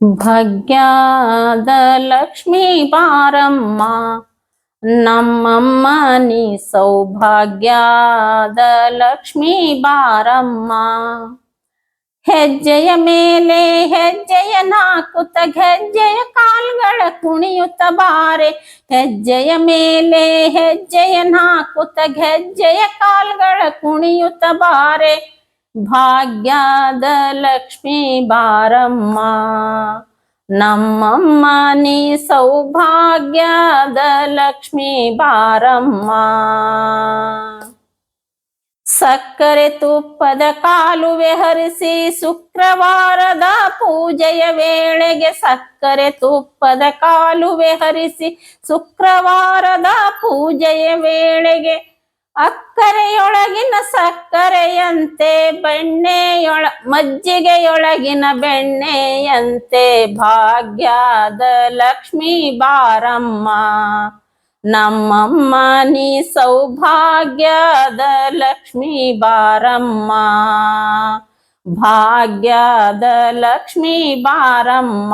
ಭಾಗ್ಯದ ಲಕ್ಷ್ಮೀ ಬಾರಮ್ಮ ನಮ್ಮಮ್ಮ ನೀ ಸೌಭಾಗ್ಯದ ಲಕ್ಷ್ಮೀ ಬಾರಮ್ಮ ಹೆಜ್ಜೆಯ ಮೇಲೆ ಹೆಜ್ಜೆಯ ನಾಕುತ್ತ ಹೆಜ್ಜೆಯ ಕಾಲ್ಗಳ ಕುಣಿಯುತ್ತ ಬಾರೆ ಹೆಜ್ಜೆಯ ಮೇಲೆ ಹೆಜ್ಜೆಯ ನಾಕುತ್ತ ಹೆಜ್ಜೆಯ ಕಾಲ್ಗಳ ಕುಣಿಯುತ್ತ ಬಾರೆ ಭಾಗ್ಯದ ಲಕ್ಷ್ಮೀ ಬಾರಮ್ಮ. ನಮ್ಮಮ್ಮ ನೀ ಸೌಭಾಗ್ಯದ ಲಕ್ಷ್ಮೀ ಬಾರಮ್ಮ. ಸಕ್ಕರೆ ತುಪ್ಪದ ಕಾಲುವೆ ಹರಿಸಿ ಶುಕ್ರವಾರದ ಪೂಜೆಯ ವೇಳೆಗೆ ಸಕ್ಕರೆ ತುಪ್ಪದ ಕಾಲುವೆ ಹರಿಸಿ ಶುಕ್ರವಾರದ ಪೂಜೆಯ ವೇಳೆಗೆ ಅಕ್ಕರೆಯೊಳಗಿನ ಸಕ್ಕರೆಯಂತೆ, ಬೆಣ್ಣೆಯೊಳ, ಮಜ್ಜಿಗೆಯೊಳಗಿನ ಬೆಣ್ಣೆಯಂತೆ, ಭಾಗ್ಯದ ಲಕ್ಷ್ಮೀ ಬಾರಮ್ಮ. ನಮ್ಮಮ್ಮ, ನೀ ಸೌಭಾಗ್ಯದ ಲಕ್ಷ್ಮೀ ಬಾರಮ್ಮ. ಭಾಗ್ಯದ ಲಕ್ಷ್ಮೀ ಬಾರಮ್ಮ.